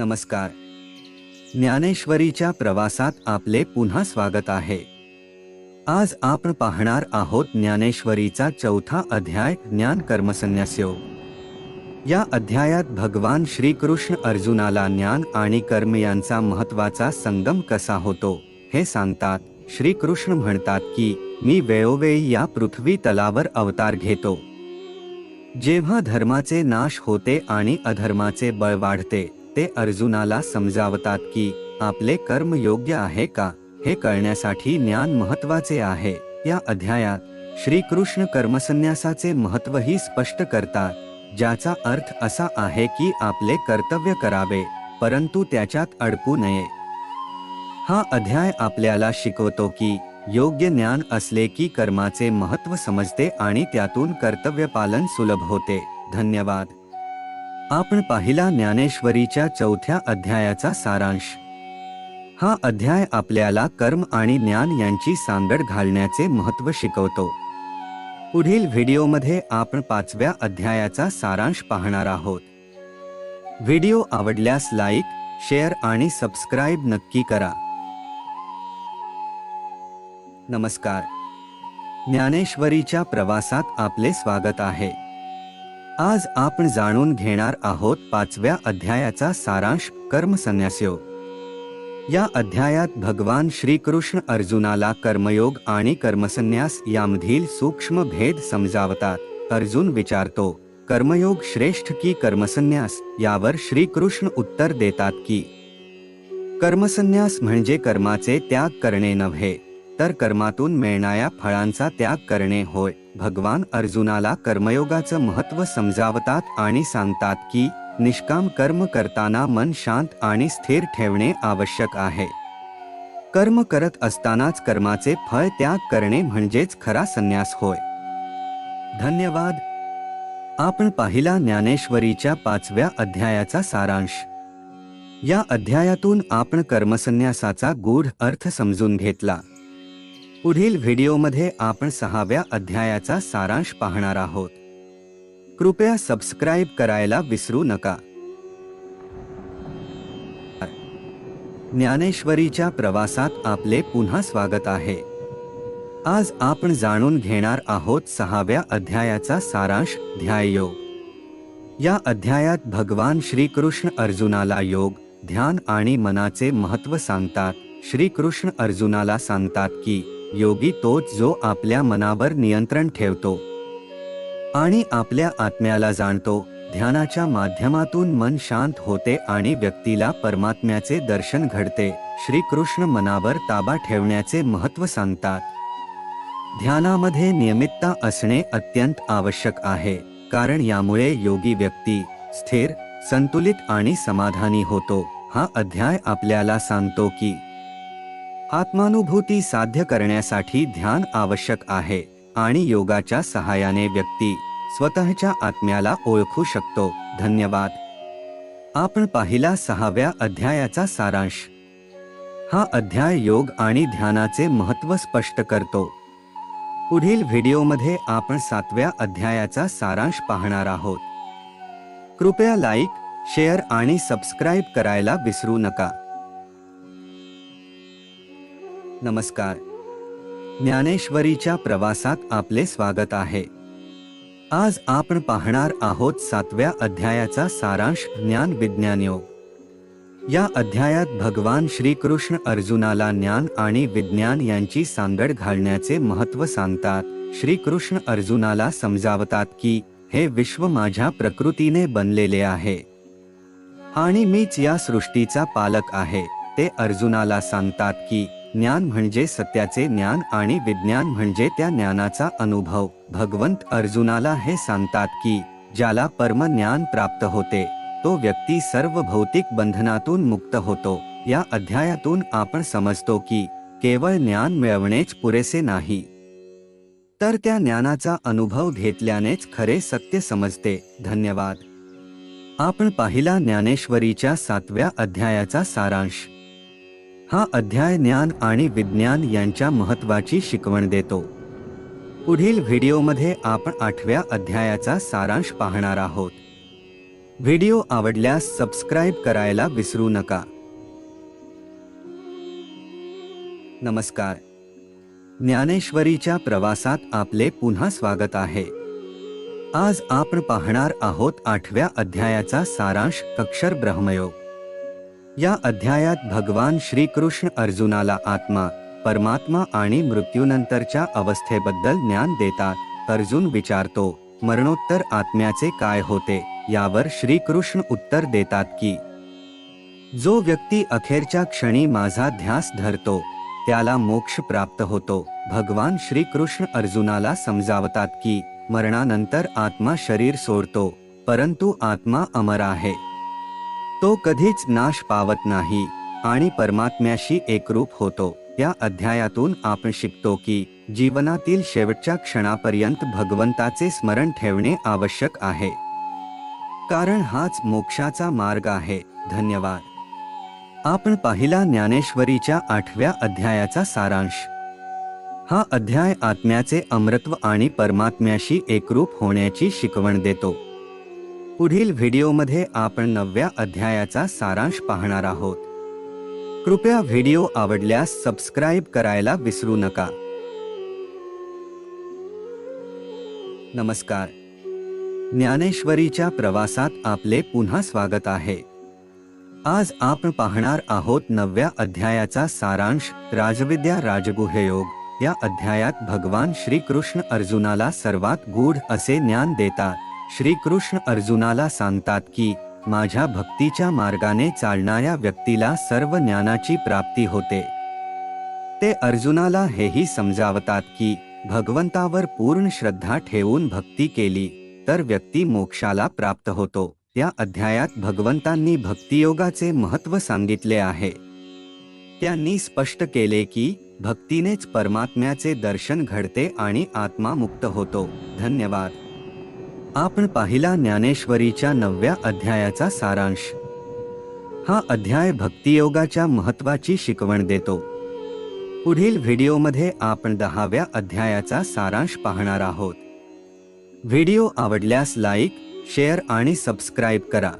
नमस्कार. ज्ञानेश्वरीच्या प्रवासात आपले पुन्हा स्वागत आहे. आज आपण पाहणार आहोत ज्ञानेश्वरीचा चौथा अध्याय ज्ञान कर्मसन्यास्यो. या अध्यायात भगवान श्रीकृष्ण अर्जुनाला ज्ञान आणि कर्म यांचा महत्त्वाचा संगम कसा होतो हे सांगतात. श्रीकृष्ण म्हणतात की मी वेळोवेळी या पृथ्वी तलावर अवतार घेतो. जेव्हा धर्माचे नाश होते आणि अधर्माचे बळ वाढते ते अर्जुनाला समजावतात की आपले कर्म योग्य आहे का? हे कळण्यासाठी ज्ञान महत्त्वाचे आहे. या अध्यायात श्रीकृष्ण कर्मसन्यासाचे महत्वही स्पष्ट करतात. ज्याचा अर्थ असा आहे की आपले कर्तव्य करावे परंतु त्याच्यात अडकू नये. हा अध्याय आपल्याला शिकवतो की योग्य ज्ञान असले की कर्माचे महत्त्व समजते आणि त्यातून कर्तव्य पालन सुलभ होते. धन्यवाद. आपण पाहिला ज्ञानेश्वरीच्या चौथ्या अध्यायाचा सारांश. हा अध्याय आपल्याला कर्म आणि ज्ञान यांची सांगड घालण्याचे महत्त्व शिकवतो. पुढील व्हिडिओमध्ये आपण पाचव्या अध्यायाचा सारांश पाहणार आहोत. व्हिडिओ आवडल्यास लाईक शेअर आणि सबस्क्राईब नक्की करा. नमस्कार. ज्ञानेश्वरीच्या प्रवासात आपले स्वागत आहे. आज आपण जाणून घेणार आहोत पाचव्या अध्यायाचा सारांश कर्मसन्यासयोग. या अध्यायात भगवान श्रीकृष्ण अर्जुनाला कर्मयोग आणि कर्मसन्यास यामधील सूक्ष्म भेद समजावतात. अर्जुन विचारतो कर्मयोग श्रेष्ठ की कर्मसन्यास? यावर श्रीकृष्ण उत्तर देतात की कर्मसन्यास म्हणजे कर्माचे त्याग करणे नव्हे. तर कर्मातून मिळणाऱ्या फळांचा त्याग करणे होय. भगवान अर्जुनाला कर्मयोगाचं महत्त्व समजावतात आणि सांगतात की निष्काम कर्म करताना मन शांत आणि स्थिर ठेवणे आवश्यक आहे. कर्म करत असतानाच कर्माचे फळ त्याग करणे म्हणजेच खरा संन्यास होय. धन्यवाद. आपण पाहिला ज्ञानेश्वरीच्या पाचव्या अध्यायाचा सारांश. या अध्यायातून आपण कर्मसन्यासाचा गूढ अर्थ समजून घेतला. पुढील व्हिडिओमध्ये आपण सहाव्या अध्यायाचा सारांश पाहणार आहोत. कृपया सबस्क्राईब करायला विसरू नका. ज्ञानेश्वरीच्या प्रवासात आपले पुन्हा स्वागत आहे. आज आपण जाणून घेणार आहोत सहाव्या अध्यायाचा सारांश ध्याययोग या अध्यायात भगवान श्रीकृष्ण अर्जुनाला योग ध्यान आणि मनाचे महत्त्व सांगतात. श्रीकृष्ण अर्जुनाला सांगतात की योगी तोच जो आपल्या मनावर नियंत्रण ठेवतो. आणि आपल्या आत्म्याला जाणतो ध्यानाच्या माध्यमातून मन शांत होते आणि व्यक्तीला परमात्म्याचे दर्शन घडते श्रीकृष्ण मनावर ताबा ठेवण्याचे महत्त्व सांगतात. ध्यानामध्ये नियमितता असणे अत्यंत आवश्यक आहे कारण यामुळे योगी व्यक्ती स्थिर संतुलित आणि समाधानी होतो. हा अध्याय आपल्याला सांगतो की आत्मानुभूती साध्य करण्यासाठी ध्यान आवश्यक आहे आणि योगाच्या सहाय्याने व्यक्ती स्वतःच्या आत्म्याला ओळखू शकतो. धन्यवाद. आपण पाहिला सहाव्या अध्यायाचा सारांश. हा अध्याय योग आणि ध्यानाचे महत्त्व स्पष्ट करतो. पुढील व्हिडिओमध्ये आपण सातव्या अध्यायाचा सारांश पाहणार आहोत. कृपया लाईक शेअर आणि सबस्क्राईब करायला विसरू नका. नमस्कार. ज्ञानेश्वरीच्या प्रवासात आपले स्वागत आहे. आज आपण पाहणार आहोत सातव्या अध्यायाचा सारांश ज्ञान विज्ञान योग. या अध्यायात भगवान श्रीकृष्ण अर्जुनाला ज्ञान आणि विज्ञान यांची सांगड घालण्याचे महत्त्व सांगतात. श्रीकृष्ण अर्जुनाला समजावतात की हे विश्व माझ्या प्रकृतीने बनलेले आहे. आणि मीच या सृष्टीचा पालक आहे. ते अर्जुनाला सांगतात की ज्ञान म्हणजे सत्याचे ज्ञान आणि विज्ञान म्हणजे त्या ज्ञानाचा अनुभव. भगवंत अर्जुनाला हे सांगतात की ज्याला परम ज्ञान प्राप्त होते तो व्यक्ती सर्व भौतिक बंधनातून मुक्त होतो. या अध्यायातून आपण समजतो की केवळ ज्ञान मिळवणेच पुरेसे नाही. तर त्या ज्ञानाचा अनुभव घेतल्यानेच खरे सत्य समजते. धन्यवाद. आपण पाहिला ज्ञानेश्वरीच्या सातव्या अध्यायाचा सारांश. हा अध्याय ज्ञान आणि विज्ञान यांच्या महत्वाची शिकवण देतो. पुढील व्हिडिओमध्ये आपण आठव्या अध्यायाचा सारांश पाहणार आहोत. व्हिडिओ आवडल्यास सबस्क्राईब करायला विसरू नका. नमस्कार. ज्ञानेश्वरीच्या प्रवासात आपले पुन्हा स्वागत आहे. आज आपण पाहणार आहोत आठव्या अध्यायाचा सारांश अक्षर ब्रह्मयोग या अध्यायात भगवान श्रीकृष्ण अर्जुनाला आत्मा परमात्मा आणि मृत्यूनंतरच्या अवस्थेबद्दल ज्ञान देतात. अर्जुन विचारतो मरणोत्तर आत्म्याचे काय होते? यावर श्रीकृष्ण उत्तर देतात की जो व्यक्ती अखेरच्या क्षणी माझा ध्यास धरतो त्याला मोक्ष प्राप्त होतो. भगवान श्रीकृष्ण अर्जुनाला समजावतात की मरणानंतर आत्मा शरीर सोडतो परंतु आत्मा अमर आहे. तो कधीच नाश पावत नाही आणि परमात्म्याशी एकरूप होतो. या अध्यायातून आपण शिकतो की जीवनातील शेवटच्या क्षणापर्यंत भगवंताचे स्मरण ठेवणे आवश्यक आहे. कारण हाच मोक्षाचा मार्ग आहे. धन्यवाद. आपण पाहिला ज्ञानेश्वरीच्या आठव्या अध्यायाचा सारांश. हा अध्याय आत्म्याचे अमृत्व आणि परमात्म्याशी एकरूप होण्याची शिकवण देतो. पुढील व्हिडिओमध्ये आपण नवव्या अध्यायाचा सारांश पाहणार आहोत. कृपया व्हिडिओ आवडल्यास सबस्क्राईब करायला विसरू नका. नमस्कार. ज्ञानेश्वरीच्या प्रवासात आपले पुन्हा स्वागत आहे. आज आपण पाहणार आहोत नवव्या अध्यायाचा सारांश राजविद्या राजगुहयोग. या अध्यायात भगवान श्रीकृष्ण अर्जुनाला सर्वात गूढ असे ज्ञान देतात. श्रीकृष्ण अर्जुनाला सांगतात की माझ्या भक्तीच्या मार्गाने चालणाऱ्या व्यक्तीला सर्व ज्ञानाची प्राप्ती होते. ते अर्जुनाला हेही समजावतात की भगवंतावर पूर्ण श्रद्धा ठेवून भक्ती केली तर व्यक्ती मोक्षाला प्राप्त होतो. त्या अध्यायात भगवंतांनी भक्तियोगाचे महत्त्व सांगितले आहे. त्यांनी स्पष्ट केले की भक्तीनेच परमात्म्याचे दर्शन घडते आणि आत्मा मुक्त होतो. धन्यवाद. आपण पाहिला ज्ञानेश्वरीच्या नवव्या अध्यायाचा सारांश. हा अध्याय भक्तियोगाच्या महत्वाची शिकवण देतो. पुढील व्हिडिओमध्ये आपण दहाव्या अध्यायाचा सारांश पाहणार आहोत. व्हिडिओ आवडल्यास लाईक शेअर आणि सबस्क्राईब करा.